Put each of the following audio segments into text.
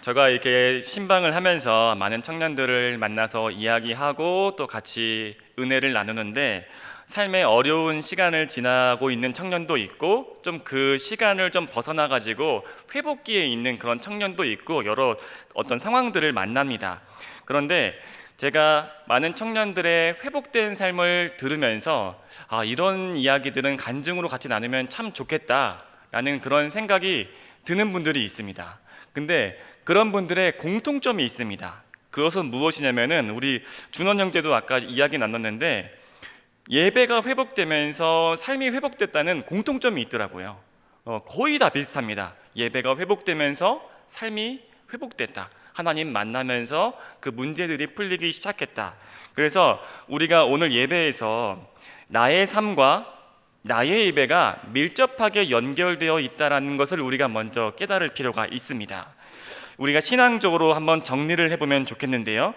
제가 이렇게 신방을 하면서 많은 청년들을 만나서 이야기하고 또 같이 은혜를 나누는데 삶의 어려운 시간을 지나고 있는 청년도 있고 좀 그 시간을 좀 벗어나 가지고 회복기에 있는 그런 청년도 있고 여러 어떤 상황들을 만납니다. 그런데 제가 많은 청년들의 회복된 삶을 들으면서 아 이런 이야기들은 간증으로 같이 나누면 참 좋겠다라는 그런 생각이 드는 분들이 있습니다. 근데 그런 분들의 공통점이 있습니다. 그것은 무엇이냐면은 우리 준원 형제도 아까 이야기 나눴는데 예배가 회복되면서 삶이 회복됐다는 공통점이 있더라고요. 어, 거의 다 비슷합니다. 예배가 회복되면서 삶이 회복됐다. 하나님 만나면서 그 문제들이 풀리기 시작했다. 그래서 우리가 오늘 예배에서 나의 삶과 나의 예배가 밀접하게 연결되어 있다라는 것을 우리가 먼저 깨달을 필요가 있습니다. 우리가 신앙적으로 한번 정리를 해보면 좋겠는데요.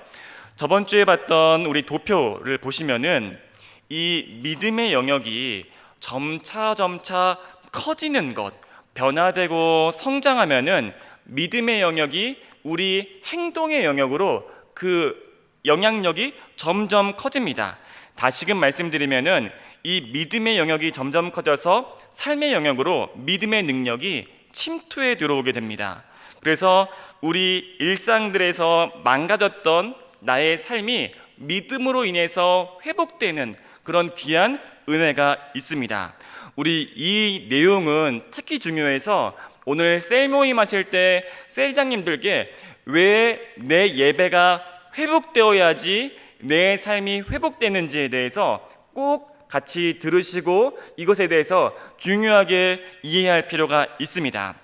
저번 주에 봤던 우리 도표를 보시면은 이 믿음의 영역이 점차 점차 커지는 것, 변화되고 성장하면은 믿음의 영역이 우리 행동의 영역으로 그 영향력이 점점 커집니다. 다시금 말씀드리면은 이 믿음의 영역이 점점 커져서 삶의 영역으로 믿음의 능력이 침투해 들어오게 됩니다. 그래서 우리 일상들에서 망가졌던 나의 삶이 믿음으로 인해서 회복되는 그런 귀한 은혜가 있습니다. 우리 이 내용은 특히 중요해서 오늘 셀 모임 하실 때 셀장님들께 왜 내 예배가 회복되어야지 내 삶이 회복되는지에 대해서 꼭 같이 들으시고 이것에 대해서 중요하게 이해할 필요가 있습니다.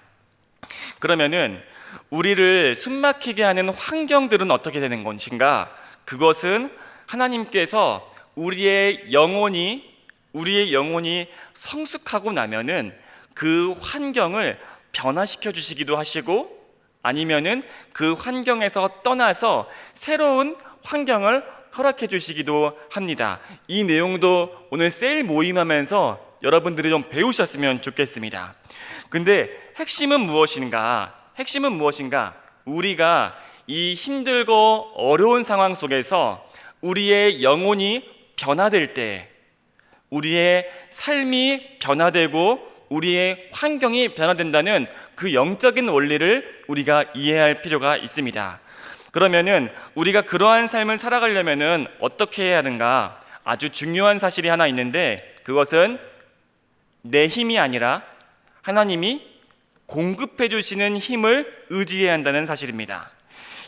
그러면은 우리를 숨막히게 하는 환경들은 어떻게 되는 것인가? 그것은 하나님께서 우리의 영혼이 우리의 영혼이 성숙하고 나면은 그 환경을 변화시켜 주시기도 하시고 아니면은 그 환경에서 떠나서 새로운 환경을 허락해 주시기도 합니다. 이 내용도 오늘 세일 모임하면서 여러분들이 좀 배우셨으면 좋겠습니다. 근데 핵심은 무엇인가? 핵심은 무엇인가? 우리가 이 힘들고 어려운 상황 속에서 우리의 영혼이 변화될 때, 우리의 삶이 변화되고 우리의 환경이 변화된다는 그 영적인 원리를 우리가 이해할 필요가 있습니다. 그러면은 우리가 그러한 삶을 살아가려면은 어떻게 해야 하는가? 아주 중요한 사실이 하나 있는데 그것은 내 힘이 아니라 하나님이 공급해 주시는 힘을 의지해야 한다는 사실입니다.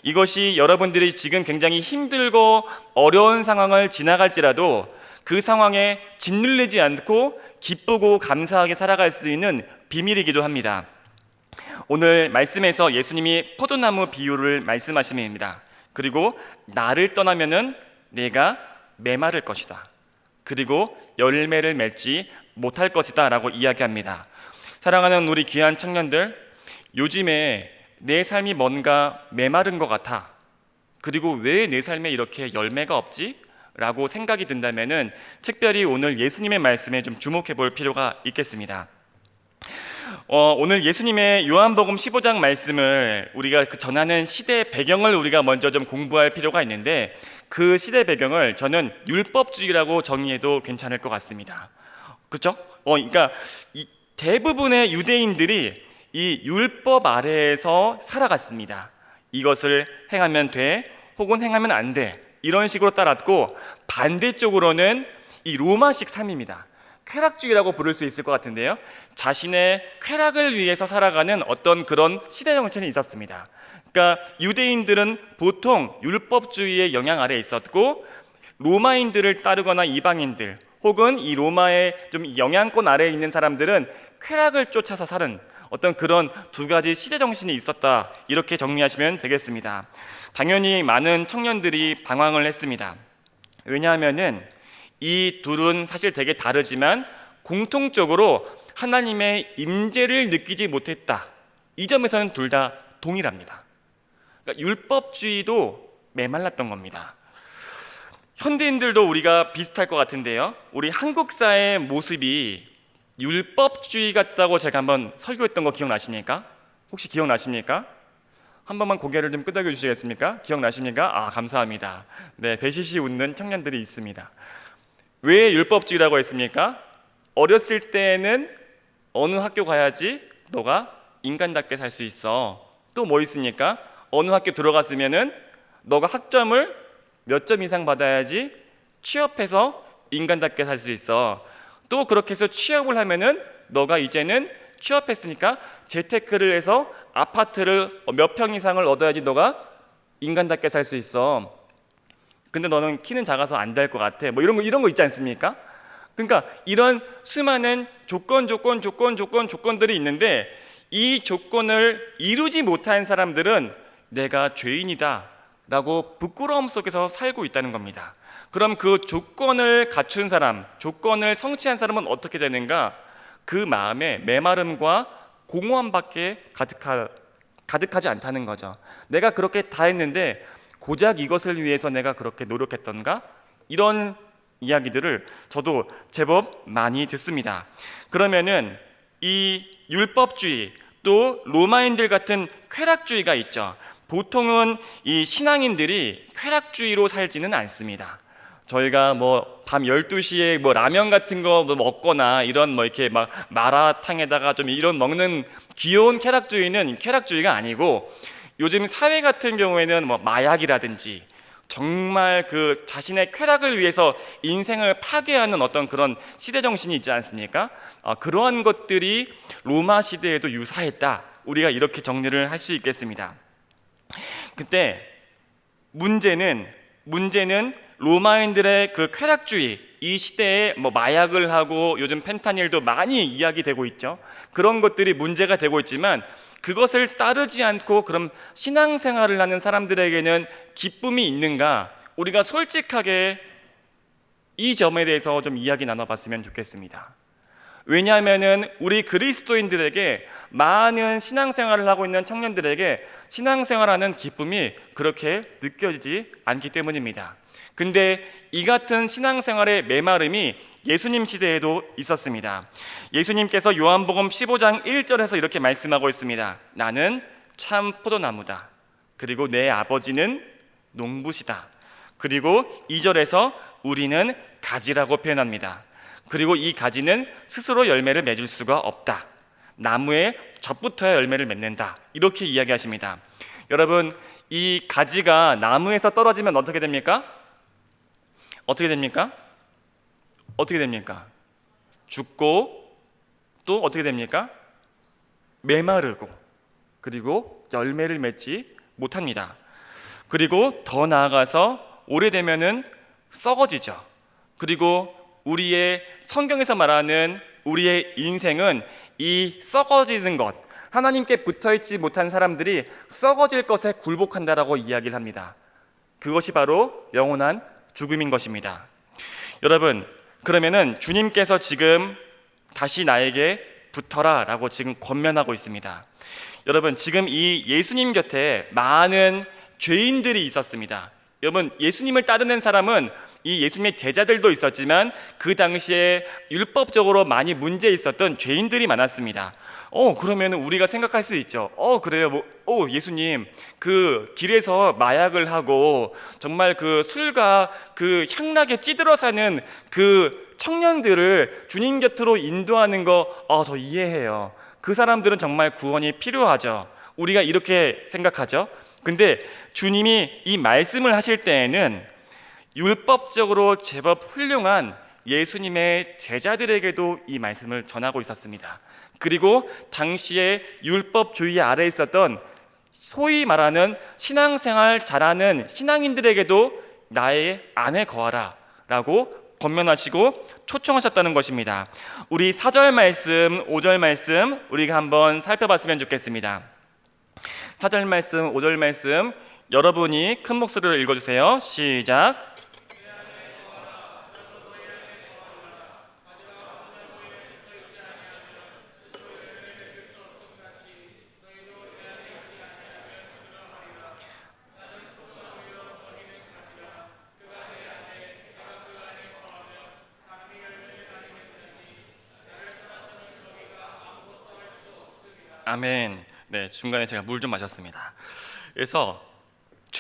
이것이 여러분들이 지금 굉장히 힘들고 어려운 상황을 지나갈지라도 그 상황에 짓눌리지 않고 기쁘고 감사하게 살아갈 수 있는 비밀이기도 합니다. 오늘 말씀에서 예수님이 포도나무 비유를 말씀하십니다. 그리고 나를 떠나면은 내가 메마를 것이다. 그리고 열매를 맺지 못할 것이다 라고 이야기합니다. 사랑하는 우리 귀한 청년들, 요즘에 내 삶이 뭔가 메마른 것 같아. 그리고 왜 내 삶에 이렇게 열매가 없지? 라고 생각이 든다면은 특별히 오늘 예수님의 말씀에 좀 주목해 볼 필요가 있겠습니다. 어, 오늘 예수님의 요한복음 15장 말씀을 우리가 그 전하는 시대 배경을 우리가 먼저 좀 공부할 필요가 있는데 그 시대 배경을 저는 율법주의라고 정의해도 괜찮을 것 같습니다. 그렇죠? 어, 그러니까 대부분의 유대인들이 이 율법 아래에서 살아갔습니다. 이것을 행하면 돼, 혹은 행하면 안 돼. 이런 식으로 따랐고 반대쪽으로는 이 로마식 삶입니다. 쾌락주의라고 부를 수 있을 것 같은데요. 자신의 쾌락을 위해서 살아가는 어떤 그런 시대 정신이 있었습니다. 그러니까 유대인들은 보통 율법주의의 영향 아래 있었고 로마인들을 따르거나 이방인들 혹은 이 로마의 좀 영향권 아래에 있는 사람들은 쾌락을 쫓아서 사는 어떤 그런 두 가지 시대 정신이 있었다 이렇게 정리하시면 되겠습니다. 당연히 많은 청년들이 방황을 했습니다. 왜냐하면은 이 둘은 사실 되게 다르지만 공통적으로 하나님의 임재를 느끼지 못했다. 이 점에서는 둘 다 동일합니다. 그러니까 율법주의도 메말랐던 겁니다. 현대인들도 우리가 비슷할 것 같은데요. 우리 한국 사회의 모습이 율법주의 같다고 제가 한번 설교했던 거 기억나십니까? 혹시 기억나십니까? 한 번만 고개를 좀 끄덕여 주시겠습니까? 기억나십니까? 아, 감사합니다. 네, 배시시 웃는 청년들이 있습니다. 왜 율법주의라고 했습니까? 어렸을 때는 어느 학교 가야지 너가 인간답게 살 수 있어. 또 뭐 있습니까? 어느 학교 들어갔으면은 너가 학점을 몇 점 이상 받아야지 취업해서 인간답게 살 수 있어. 또 그렇게 해서 취업을 하면은 너가 이제는 취업했으니까 재테크를 해서 아파트를 몇 평 이상을 얻어야지 너가 인간답게 살 수 있어. 근데 너는 키는 작아서 안 될 것 같아. 뭐 이런 거 이런 거 있지 않습니까? 그러니까 이런 수많은 조건 조건 조건 조건 조건들이 있는데 이 조건을 이루지 못한 사람들은 내가 죄인이다 라고 부끄러움 속에서 살고 있다는 겁니다. 그럼 그 조건을 갖춘 사람, 조건을 성취한 사람은 어떻게 되는가? 그 마음에 메마름과 공허함밖에 가득하, 가득하지 않다는 거죠. 내가 그렇게 다 했는데 고작 이것을 위해서 내가 그렇게 노력했던가? 이런 이야기들을 저도 제법 많이 듣습니다. 그러면은 이 율법주의 또 로마인들 같은 쾌락주의가 있죠. 보통은 이 신앙인들이 쾌락주의로 살지는 않습니다. 저희가 뭐 밤 12시에 뭐 라면 같은 거뭐 먹거나 이런 뭐 이렇게 막 마라탕에다가 좀 이런 먹는 귀여운 쾌락주의는 쾌락주의가 아니고 요즘 사회 같은 경우에는 뭐 마약이라든지 정말 그 자신의 쾌락을 위해서 인생을 파괴하는 어떤 그런 시대 정신이 있지 않습니까? 아, 그러한 것들이 로마 시대에도 유사했다. 우리가 이렇게 정리를 할 수 있겠습니다. 그때 문제는 문제는 로마인들의 그 쾌락주의 이 시대에 뭐 마약을 하고 요즘 펜타닐도 많이 이야기되고 있죠. 그런 것들이 문제가 되고 있지만 그것을 따르지 않고 그럼 신앙생활을 하는 사람들에게는 기쁨이 있는가? 우리가 솔직하게 이 점에 대해서 좀 이야기 나눠봤으면 좋겠습니다. 왜냐하면은 우리 그리스도인들에게 많은 신앙생활을 하고 있는 청년들에게 신앙생활하는 기쁨이 그렇게 느껴지지 않기 때문입니다. 근데 이 같은 신앙생활의 메마름이 예수님 시대에도 있었습니다. 예수님께서 요한복음 15장 1절에서 이렇게 말씀하고 있습니다. 나는 참 포도나무다. 그리고 내 아버지는 농부시다. 그리고 2절에서 우리는 가지라고 표현합니다. 그리고 이 가지는 스스로 열매를 맺을 수가 없다. 나무에 젖부터야 열매를 맺는다. 이렇게 이야기하십니다. 여러분, 이 가지가 나무에서 떨어지면 어떻게 됩니까? 어떻게 됩니까? 어떻게 됩니까? 죽고 또 어떻게 됩니까? 메마르고 그리고 열매를 맺지 못합니다. 그리고 더 나아가서 오래되면은 썩어지죠. 그리고 우리의 성경에서 말하는 우리의 인생은 이 썩어지는 것, 하나님께 붙어 있지 못한 사람들이 썩어질 것에 굴복한다라고 이야기를 합니다. 그것이 바로 영원한 죽음인 것입니다. 여러분, 그러면은 주님께서 지금 다시 나에게 붙어라 라고 지금 권면하고 있습니다. 여러분, 지금 이 예수님 곁에 많은 죄인들이 있었습니다. 여러분, 예수님을 따르는 사람은 이 예수님의 제자들도 있었지만 그 당시에 율법적으로 많이 문제 있었던 죄인들이 많았습니다. 어, 그러면 우리가 생각할 수 있죠. 어, 그래요. 뭐, 어, 예수님, 그 길에서 마약을 하고 정말 그 술과 그 향락에 찌들어 사는 그 청년들을 주님 곁으로 인도하는 거, 어, 저 이해해요. 그 사람들은 정말 구원이 필요하죠. 우리가 이렇게 생각하죠. 근데 주님이 이 말씀을 하실 때에는 율법적으로 제법 훌륭한 예수님의 제자들에게도 이 말씀을 전하고 있었습니다. 그리고 당시에 율법주의 아래 있었던 소위 말하는 신앙생활 잘하는 신앙인들에게도 나의 안에 거하라 라고 권면하시고 초청하셨다는 것입니다. 우리 4절 말씀, 5절 말씀 우리가 한번 살펴봤으면 좋겠습니다. 4절 말씀, 5절 말씀 여러분이 큰 목소리로 읽어주세요. 시작. 아멘. 네, 중간에 제가 물 좀 마셨습니다. 그래서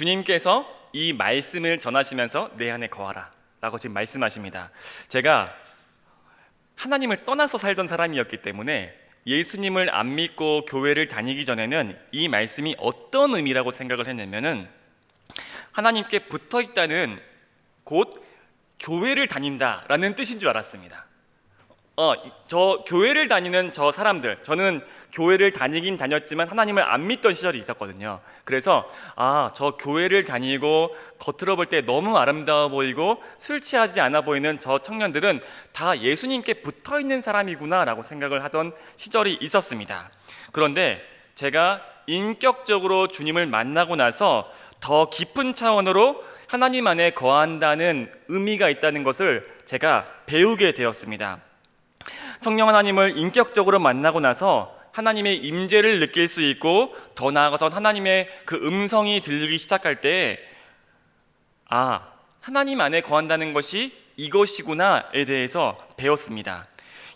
주님께서 이 말씀을 전하시면서 내 안에 거하라 라고 지금 말씀하십니다. 제가 하나님을 떠나서 살던 사람이었기 때문에 예수님을 안 믿고 교회를 다니기 전에는 이 말씀이 어떤 의미라고 생각을 했냐면은 하나님께 붙어 있다는 곧 교회를 다닌다라는 뜻인 줄 알았습니다. 어, 이- 저 교회를 다니는 저 사람들, 저는 교회를 다니긴 다녔지만 하나님을 안 믿던 시절이 있었거든요. 그래서 아, 저 교회를 다니고 겉으로 볼 때 너무 아름다워 보이고 술 취하지 않아 보이는 저 청년들은 다 예수님께 붙어 있는 사람이구나라고 생각을 하던 시절이 있었습니다. 그런데 제가 인격적으로 주님을 만나고 나서 더 깊은 차원으로 하나님 안에 거한다는 의미가 있다는 것을 제가 배우게 되었습니다. 성령 하나님을 인격적으로 만나고 나서 하나님의 임재를 느낄 수 있고 더 나아가서 하나님의 그 음성이 들리기 시작할 때 아, 하나님 안에 거한다는 것이 이것이구나에 대해서 배웠습니다.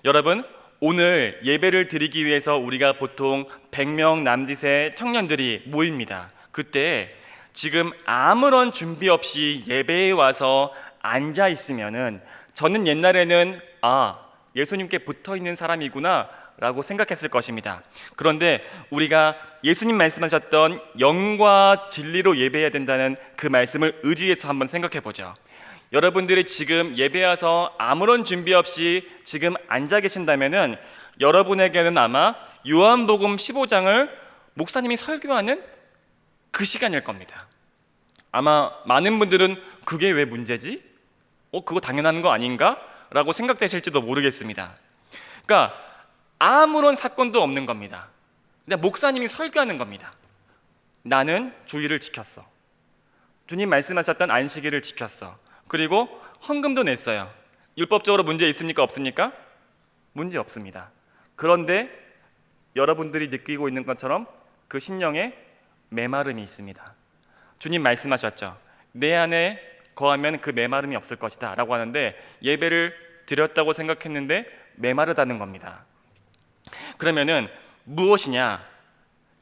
여러분, 오늘 예배를 드리기 위해서 우리가 보통 100명 남짓의 청년들이 모입니다. 그때 지금 아무런 준비 없이 예배에 와서 앉아 있으면은 저는 옛날에는 아, 예수님께 붙어 있는 사람이구나 라고 생각했을 것입니다. 그런데 우리가 예수님 말씀하셨던 영과 진리로 예배해야 된다는 그 말씀을 의지해서 한번 생각해 보죠. 여러분들이 지금 예배 와서 아무런 준비 없이 지금 앉아 계신다면은 여러분에게는 아마 요한복음 15장을 목사님이 설교하는 그 시간일 겁니다. 아마 많은 분들은 그게 왜 문제지? 어, 그거 당연한 거 아닌가? 라고 생각되실지도 모르겠습니다. 그러니까 아무런 사건도 없는 겁니다. 근데 목사님이 설교하는 겁니다. 나는 주의를 지켰어. 주님 말씀하셨던 안식일을 지켰어. 그리고 헌금도 냈어요. 율법적으로 문제 있습니까? 없습니까? 문제 없습니다. 그런데 여러분들이 느끼고 있는 것처럼 그 심령에 메마름이 있습니다. 주님 말씀하셨죠. 내 안에 거하면 그 메마름이 없을 것이다 라고 하는데 예배를 드렸다고 생각했는데 메마르다는 겁니다. 그러면은 무엇이냐?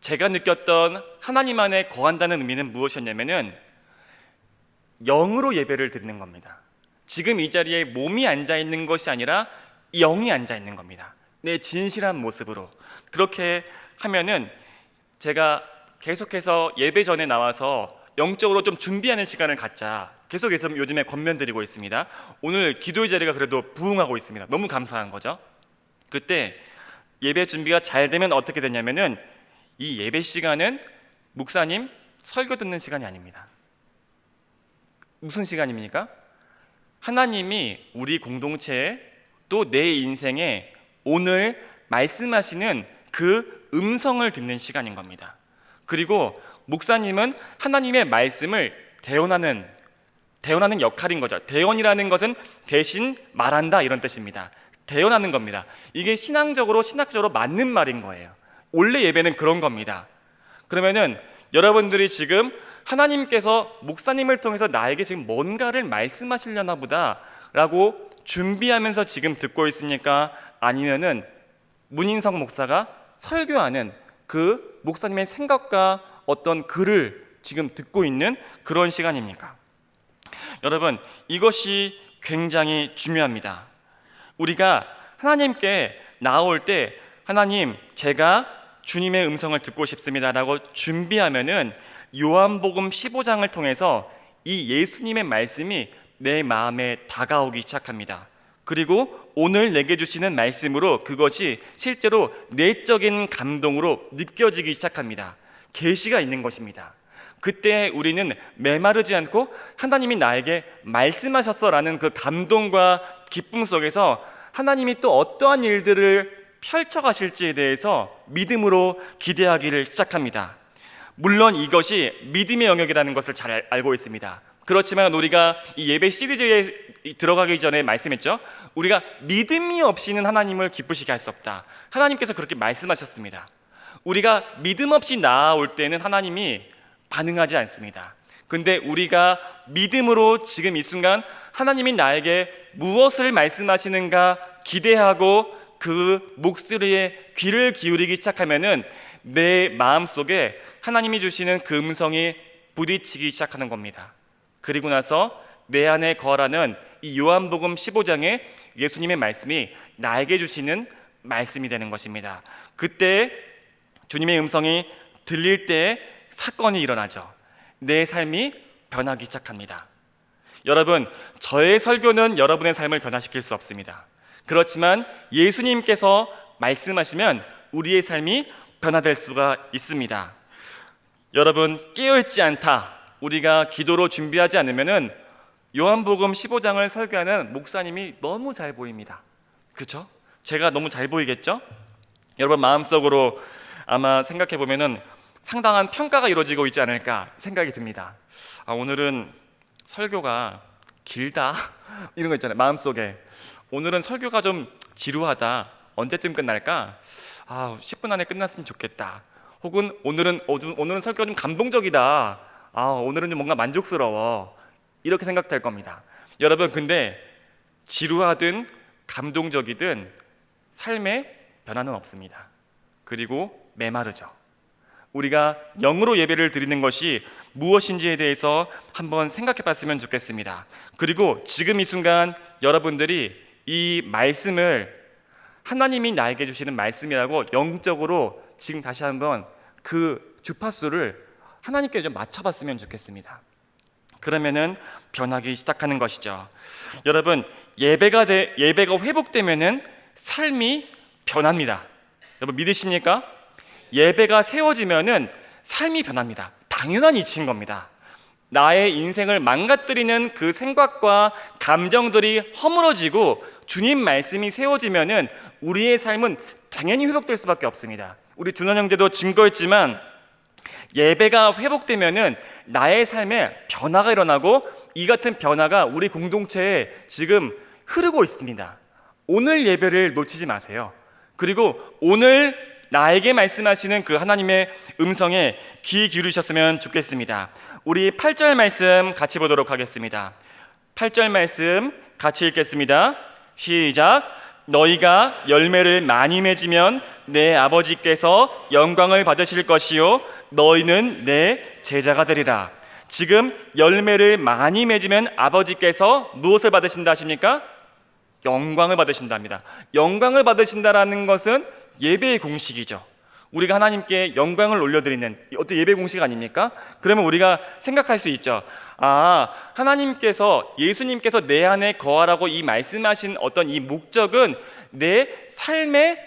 제가 느꼈던 하나님 안에 거한다는 의미는 무엇이었냐면은 영으로 예배를 드리는 겁니다. 지금 이 자리에 몸이 앉아 있는 것이 아니라 영이 앉아 있는 겁니다. 내 진실한 모습으로 그렇게 하면은 제가 계속해서 예배 전에 나와서 영적으로 좀 준비하는 시간을 갖자. 계속해서 요즘에 권면드리고 있습니다. 오늘 기도의 자리가 그래도 부흥하고 있습니다. 너무 감사한 거죠. 그때 예배 준비가 잘 되면 어떻게 되냐면은 이 예배 시간은 목사님 설교 듣는 시간이 아닙니다. 무슨 시간입니까? 하나님이 우리 공동체에 또 내 인생에 오늘 말씀하시는 그 음성을 듣는 시간인 겁니다. 그리고 목사님은 하나님의 말씀을 대언하는 대언하는 역할인 거죠. 대언이라는 것은 대신 말한다 이런 뜻입니다. 대언하는 겁니다. 이게 신앙적으로 신학적으로 맞는 말인 거예요. 원래 예배는 그런 겁니다. 그러면은 여러분들이 지금 하나님께서 목사님을 통해서 나에게 지금 뭔가를 말씀하시려나 보다라고 준비하면서 지금 듣고 있으니까 아니면은 문인성 목사가 설교하는 그 목사님의 생각과 어떤 글을 지금 듣고 있는 그런 시간입니까? 여러분, 이것이 굉장히 중요합니다. 우리가 하나님께 나올 때 하나님, 제가 주님의 음성을 듣고 싶습니다라고 준비하면은 요한복음 15장을 통해서 이 예수님의 말씀이 내 마음에 다가오기 시작합니다. 그리고 오늘 내게 주시는 말씀으로 그것이 실제로 내적인 감동으로 느껴지기 시작합니다. 계시가 있는 것입니다. 그때 우리는 메마르지 않고 하나님이 나에게 말씀하셨어라는 그 감동과 기쁨 속에서 하나님이 또 어떠한 일들을 펼쳐 가실지에 대해서 믿음으로 기대하기를 시작합니다. 물론 이것이 믿음의 영역이라는 것을 잘 알- 알고 있습니다. 그렇지만 우리가 이 예배 시리즈에 들어가기 전에 말씀했죠. 우리가 믿음이 없이는 하나님을 기쁘시게 할 수 없다. 하나님께서 그렇게 말씀하셨습니다. 우리가 믿음 없이 나아올 때는 하나님이 반응하지 않습니다. 근데 우리가 믿음으로 지금 이 순간 하나님이 나에게 무엇을 말씀하시는가 기대하고 그 목소리에 귀를 기울이기 시작하면은 내 마음 속에 하나님이 주시는 그 음성이 부딪히기 시작하는 겁니다. 그리고 나서 내 안에 거하라는 이 요한복음 15장에 예수님의 말씀이 나에게 주시는 말씀이 되는 것입니다. 그때 주님의 음성이 들릴 때 사건이 일어나죠. 내 삶이 변하기 시작합니다. 여러분, 저의 설교는 여러분의 삶을 변화시킬 수 없습니다. 그렇지만 예수님께서 말씀하시면 우리의 삶이 변화될 수가 있습니다. 여러분, 깨어있지 않다. 우리가 기도로 준비하지 않으면은 요한복음 15장을 설교하는 목사님이 너무 잘 보입니다. 그죠? 제가 너무 잘 보이겠죠? 여러분 마음속으로 아마 생각해 보면은 상당한 평가가 이루어지고 있지 않을까 생각이 듭니다. 아, 오늘은 설교가 길다 이런 거 있잖아요. 마음속에 오늘은 설교가 좀 지루하다. 언제쯤 끝날까? 아, 10분 안에 끝났으면 좋겠다. 혹은 오늘은 오늘은 설교가 좀 감동적이다. 아, 오늘은 좀 뭔가 만족스러워. 이렇게 생각될 겁니다. 여러분 근데 지루하든 감동적이든 삶에 변화는 없습니다. 그리고 메마르죠. 우리가 영으로 예배를 드리는 것이 무엇인지에 대해서 한번 생각해 봤으면 좋겠습니다. 그리고 지금 이 순간 여러분들이 이 말씀을 하나님이 나에게 주시는 말씀이라고 영적으로 지금 다시 한번 그 주파수를 하나님께 좀 맞춰봤으면 좋겠습니다. 그러면은 변하기 시작하는 것이죠. 여러분 예배가 돼, 예배가 회복되면은 삶이 변합니다. 여러분 믿으십니까? 예배가 세워지면은 삶이 변합니다. 당연한 이치인 겁니다. 나의 인생을 망가뜨리는 그 생각과 감정들이 허물어지고 주님 말씀이 세워지면은 우리의 삶은 당연히 회복될 수밖에 없습니다. 우리 준원 형제도 증거했지만 예배가 회복되면은 나의 삶에 변화가 일어나고 이 같은 변화가 우리 공동체에 지금 흐르고 있습니다. 오늘 예배를 놓치지 마세요. 그리고 오늘 나에게 말씀하시는 그 하나님의 음성에 귀 기울이셨으면 좋겠습니다. 우리 8절 말씀 같이 보도록 하겠습니다. 8절 말씀 같이 읽겠습니다. 시작. 너희가 열매를 많이 맺으면 내 아버지께서 영광을 받으실 것이요 너희는 내 제자가 되리라. 지금 열매를 많이 맺으면 아버지께서 무엇을 받으신다 하십니까? 영광을 받으신답니다. 영광을 받으신다라는 것은 예배의 공식이죠. 우리가 하나님께 영광을 올려드리는 어떤 예배 공식 아닙니까? 그러면 우리가 생각할 수 있죠. 아, 하나님께서 예수님께서 내 안에 거하라고 이 말씀하신 어떤 이 목적은 내 삶의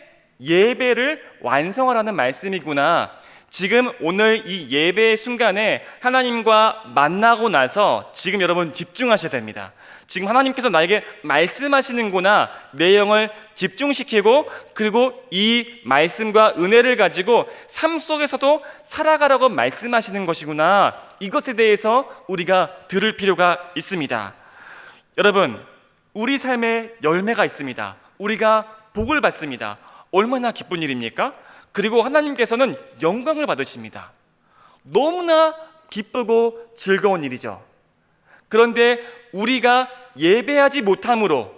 예배를 완성하라는 말씀이구나. 지금 오늘 이 예배의 순간에 하나님과 만나고 나서 지금 여러분 집중하셔야 됩니다. 지금 하나님께서 나에게 말씀하시는구나 내 영을 집중시키고 그리고 이 말씀과 은혜를 가지고 삶 속에서도 살아가라고 말씀하시는 것이구나 이것에 대해서 우리가 들을 필요가 있습니다. 여러분 우리 삶에 열매가 있습니다. 우리가 복을 받습니다. 얼마나 기쁜 일입니까? 그리고 하나님께서는 영광을 받으십니다. 너무나 기쁘고 즐거운 일이죠. 그런데 우리가 예배하지 못함으로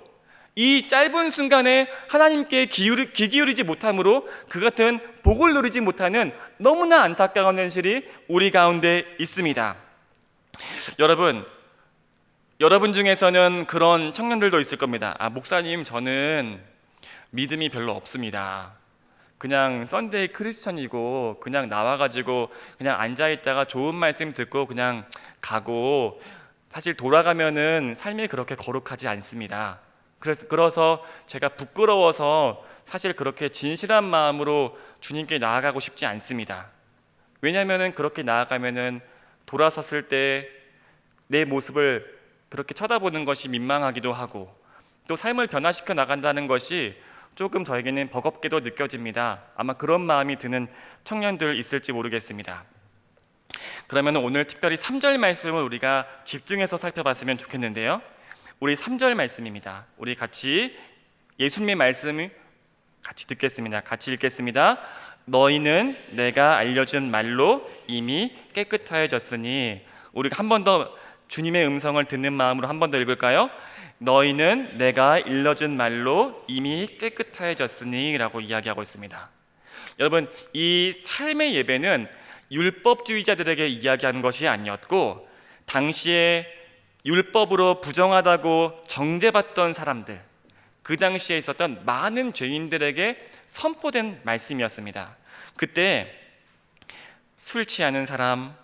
이 짧은 순간에 하나님께 기울이, 귀 기울이지 못함으로 그 같은 복을 누리지 못하는 너무나 안타까운 현실이 우리 가운데 있습니다. 여러분, 여러분 중에서는 그런 청년들도 있을 겁니다. 아, 목사님, 저는 믿음이 별로 없습니다. 그냥 썬데이 크리스천이고 그냥 나와가지고 그냥 앉아 있다가 좋은 말씀 듣고 그냥 가고 사실 돌아가면은 삶이 그렇게 거룩하지 않습니다. 그래서 그래서 제가 부끄러워서 사실 그렇게 진실한 마음으로 주님께 나아가고 싶지 않습니다. 왜냐하면은 그렇게 나아가면은 돌아섰을 때 내 모습을 그렇게 쳐다보는 것이 민망하기도 하고 또 삶을 변화시켜 나간다는 것이 조금 저에게는 버겁게도 느껴집니다. 아마 그런 마음이 드는 청년들 있을지 모르겠습니다. 그러면 오늘 특별히 3절 말씀을 우리가 집중해서 살펴봤으면 좋겠는데요. 우리 3절 말씀입니다. 우리 같이 예수님의 말씀을 같이 듣겠습니다. 같이 읽겠습니다. 너희는 내가 알려준 말로 이미 깨끗하여졌으니 우리가 한 번 더 주님의 음성을 듣는 마음으로 한 번 더 읽을까요? 너희는 내가 일러준 말로 이미 깨끗하여졌으니라고 이야기하고 있습니다. 여러분 이 삶의 예배는 율법주의자들에게 이야기한 것이 아니었고 당시에 율법으로 부정하다고 정죄받던 사람들 그 당시에 있었던 많은 죄인들에게 선포된 말씀이었습니다. 그때 술 취하는 사람,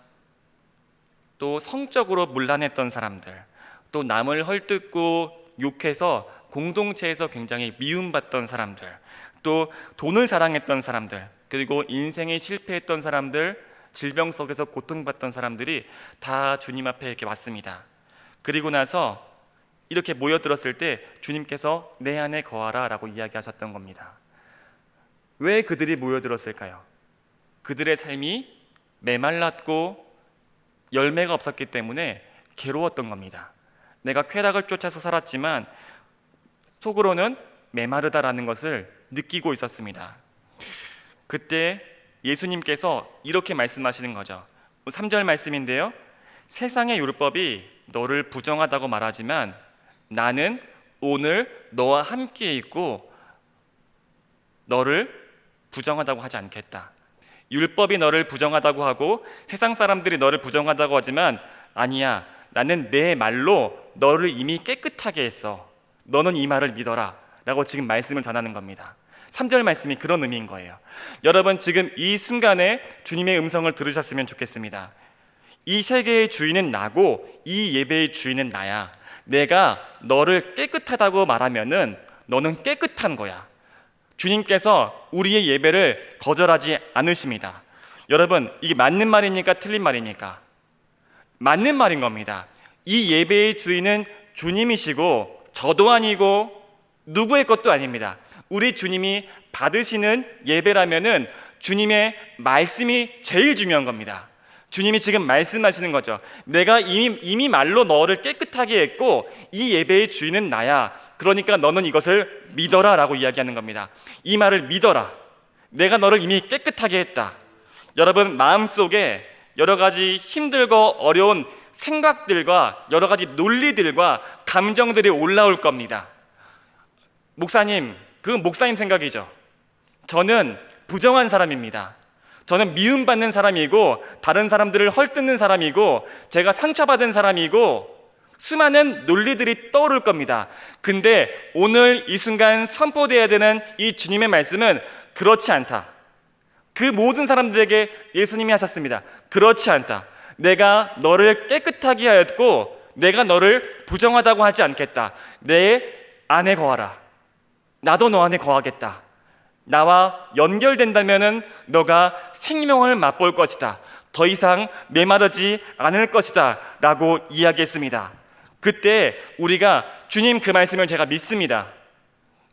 또 성적으로 문란했던 사람들, 또 남을 헐뜯고 욕해서 공동체에서 굉장히 미움받던 사람들, 또 돈을 사랑했던 사람들, 그리고 인생에 실패했던 사람들, 질병 속에서 고통받던 사람들이 다 주님 앞에 이렇게 왔습니다. 그리고 나서 이렇게 모여들었을 때 주님께서 내 안에 거하라라고 이야기하셨던 겁니다. 왜 그들이 모여들었을까요? 그들의 삶이 메말랐고 열매가 없었기 때문에 괴로웠던 겁니다. 내가 쾌락을 쫓아서 살았지만 속으로는 메마르다라는 것을 느끼고 있었습니다. 그때 예수님께서 이렇게 말씀하시는 거죠. 3절 말씀인데요. 세상의 율법이 너를 부정하다고 말하지만 나는 오늘 너와 함께 있고 너를 부정하다고 하지 않겠다. 율법이 너를 부정하다고 하고 세상 사람들이 너를 부정하다고 하지만 아니야. 나는 내 말로 너를 이미 깨끗하게 했어. 너는 이 말을 믿어라. 라고 지금 말씀을 전하는 겁니다. 3절 말씀이 그런 의미인 거예요. 여러분 지금 이 순간에 주님의 음성을 들으셨으면 좋겠습니다. 이 세계의 주인은 나고 이 예배의 주인은 나야. 내가 너를 깨끗하다고 말하면은 너는 깨끗한 거야. 주님께서 우리의 예배를 거절하지 않으십니다. 여러분, 이게 맞는 말입니까? 틀린 말입니까? 맞는 말인 겁니다. 이 예배의 주인은 주님이시고 저도 아니고 누구의 것도 아닙니다. 우리 주님이 받으시는 예배라면은 주님의 말씀이 제일 중요한 겁니다. 주님이 지금 말씀하시는 거죠. 내가 이미, 이미 말로 너를 깨끗하게 했고 이 예배의 주인은 나야. 그러니까 너는 이것을 믿어라 라고 이야기하는 겁니다. 이 말을 믿어라. 내가 너를 이미 깨끗하게 했다. 여러분 마음속에 여러 가지 힘들고 어려운 생각들과 여러 가지 논리들과 감정들이 올라올 겁니다. 목사님, 그 목사님 생각이죠. 저는 부정한 사람입니다. 저는 미움받는 사람이고 다른 사람들을 헐뜯는 사람이고 제가 상처받은 사람이고 수많은 논리들이 떠오를 겁니다. 근데 오늘 이 순간 선포되어야 되는 이 주님의 말씀은 그렇지 않다. 그 모든 사람들에게 예수님이 하셨습니다. 그렇지 않다. 내가 너를 깨끗하게 하였고 내가 너를 부정하다고 하지 않겠다. 내 안에 거하라. 나도 너 안에 거하겠다. 나와 연결된다면은 너가 생명을 맛볼 것이다. 더 이상 메마르지 않을 것이다. 라고 이야기했습니다. 그때 우리가 주님 그 말씀을 제가 믿습니다.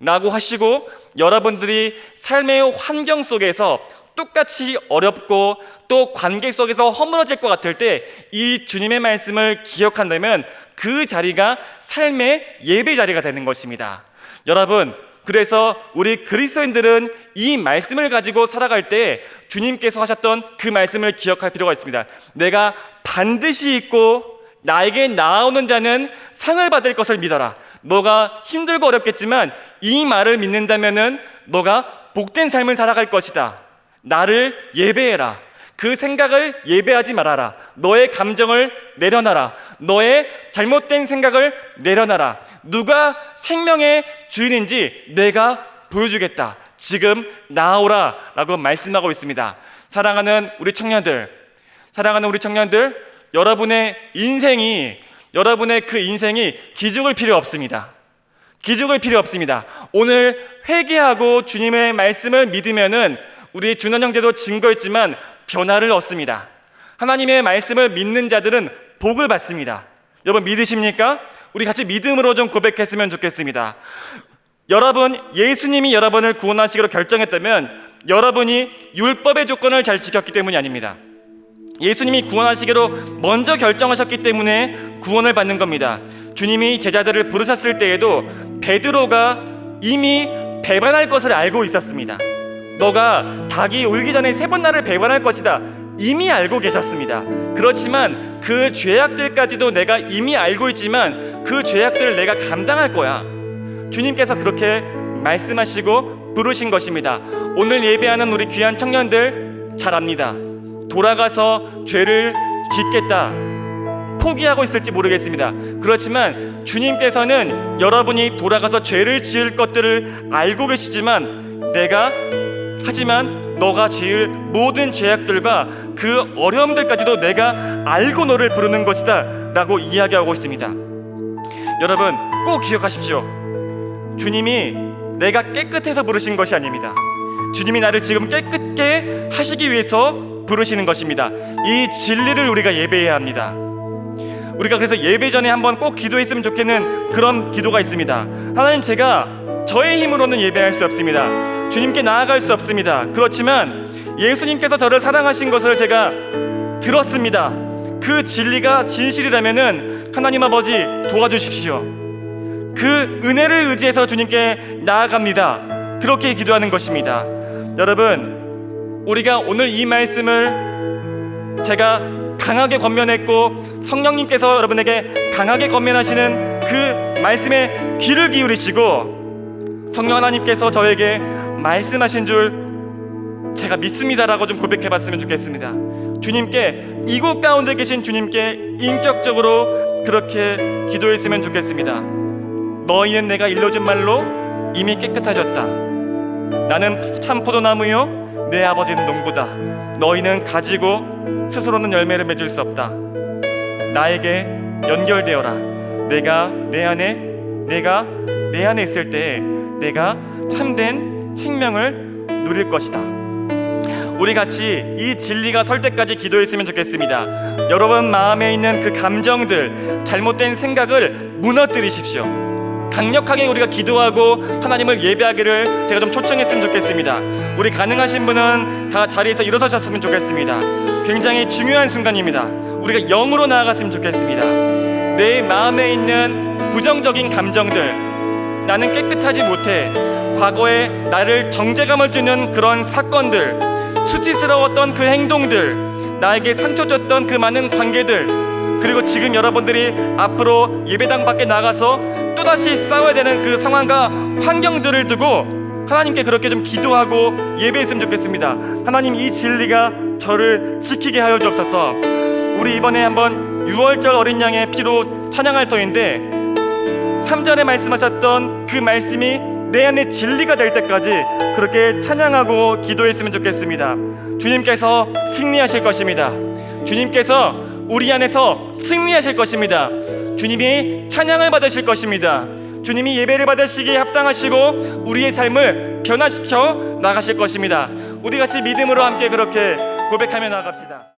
라고 하시고 여러분들이 삶의 환경 속에서 똑같이 어렵고 또 관계 속에서 허물어질 것 같을 때 이 주님의 말씀을 기억한다면 그 자리가 삶의 예배 자리가 되는 것입니다. 여러분, 그래서 우리 그리스도인들은 이 말씀을 가지고 살아갈 때 주님께서 하셨던 그 말씀을 기억할 필요가 있습니다. 내가 반드시 있고 나에게 나오는 자는 상을 받을 것을 믿어라. 너가 힘들고 어렵겠지만 이 말을 믿는다면은 너가 복된 삶을 살아갈 것이다. 나를 예배해라. 그 생각을 예배하지 말아라. 너의 감정을 내려놔라. 너의 잘못된 생각을 내려놔라. 누가 생명의 주인인지 내가 보여주겠다. 지금 나오라. 라고 말씀하고 있습니다. 사랑하는 우리 청년들, 사랑하는 우리 청년들, 여러분의 인생이, 여러분의 그 인생이 기죽을 필요 없습니다. 기죽을 필요 없습니다. 오늘 회개하고 주님의 말씀을 믿으면은 우리 준원 형제도 증거했지만 변화를 얻습니다. 하나님의 말씀을 믿는 자들은 복을 받습니다. 여러분 믿으십니까? 우리 같이 믿음으로 좀 고백했으면 좋겠습니다. 여러분, 예수님이 여러분을 구원하시기로 결정했다면 여러분이 율법의 조건을 잘 지켰기 때문이 아닙니다. 예수님이 구원하시기로 먼저 결정하셨기 때문에 구원을 받는 겁니다. 주님이 제자들을 부르셨을 때에도 베드로가 이미 배반할 것을 알고 있었습니다. 너가 닭이 울기 전에 세 번 나를 배반할 것이다. 이미 알고 계셨습니다. 그렇지만 그 죄악들까지도 내가 이미 알고 있지만 그 죄악들을 내가 감당할 거야. 주님께서 그렇게 말씀하시고 부르신 것입니다. 오늘 예배하는 우리 귀한 청년들 잘 압니다. 돌아가서 죄를 짓겠다. 포기하고 있을지 모르겠습니다. 그렇지만 주님께서는 여러분이 돌아가서 죄를 지을 것들을 알고 계시지만 내가 하지만 너가 지을 모든 죄악들과 그 어려움들까지도 내가 알고 너를 부르는 것이다 라고 이야기하고 있습니다. 여러분 꼭 기억하십시오. 주님이 내가 깨끗해서 부르신 것이 아닙니다. 주님이 나를 지금 깨끗게 하시기 위해서 부르시는 것입니다. 이 진리를 우리가 예배해야 합니다. 우리가 그래서 예배 전에 한번 꼭 기도했으면 좋겠는 그런 기도가 있습니다. 하나님 제가 저의 힘으로는 예배할 수 없습니다. 주님께 나아갈 수 없습니다. 그렇지만 예수님께서 저를 사랑하신 것을 제가 들었습니다. 그 진리가 진실이라면은 하나님 아버지 도와주십시오. 그 은혜를 의지해서 주님께 나아갑니다. 그렇게 기도하는 것입니다. 여러분, 우리가 오늘 이 말씀을 제가 강하게 권면했고 성령님께서 여러분에게 강하게 권면하시는 그 말씀에 귀를 기울이시고 성령 하나님께서 저에게 말씀하신 줄 제가 믿습니다라고 좀 고백해 봤으면 좋겠습니다. 주님께 이곳 가운데 계신 주님께 인격적으로 그렇게 기도했으면 좋겠습니다. 너희는 내가 일러준 말로 이미 깨끗하셨다. 나는 참 포도나무요 내 아버지는 농부다. 너희는 가지고 스스로는 열매를 맺을 수 없다. 나에게 연결되어라. 내가 내 안에 내가 내 안에 있을 때 내가 참된 생명을 누릴 것이다. 우리 같이 이 진리가 설 때까지 기도했으면 좋겠습니다. 여러분 마음에 있는 그 감정들, 잘못된 생각을 무너뜨리십시오. 강력하게 우리가 기도하고 하나님을 예배하기를 제가 좀 초청했으면 좋겠습니다. 우리 가능하신 분은 다 자리에서 일어서셨으면 좋겠습니다. 굉장히 중요한 순간입니다. 우리가 영으로 나아갔으면 좋겠습니다. 내 마음에 있는 부정적인 감정들, 나는 깨끗하지 못해. 과거에 나를 정죄감을 주는 그런 사건들, 수치스러웠던 그 행동들, 나에게 상처 줬던 그 많은 관계들, 그리고 지금 여러분들이 앞으로 예배당 밖에 나가서 또다시 싸워야 되는 그 상황과 환경들을 두고 하나님께 그렇게 좀 기도하고 예배했으면 좋겠습니다. 하나님 이 진리가 저를 지키게 하여 주옵소서. 우리 이번에 한번 6월절 어린 양의 피로 찬양할 터인데 3절에 말씀하셨던 그 말씀이 내 안에 진리가 될 때까지 그렇게 찬양하고 기도했으면 좋겠습니다. 주님께서 승리하실 것입니다. 주님께서 우리 안에서 승리하실 것입니다. 주님이 찬양을 받으실 것입니다. 주님이 예배를 받으시기에 합당하시고 우리의 삶을 변화시켜 나가실 것입니다. 우리 같이 믿음으로 함께 그렇게 고백하며 나갑시다.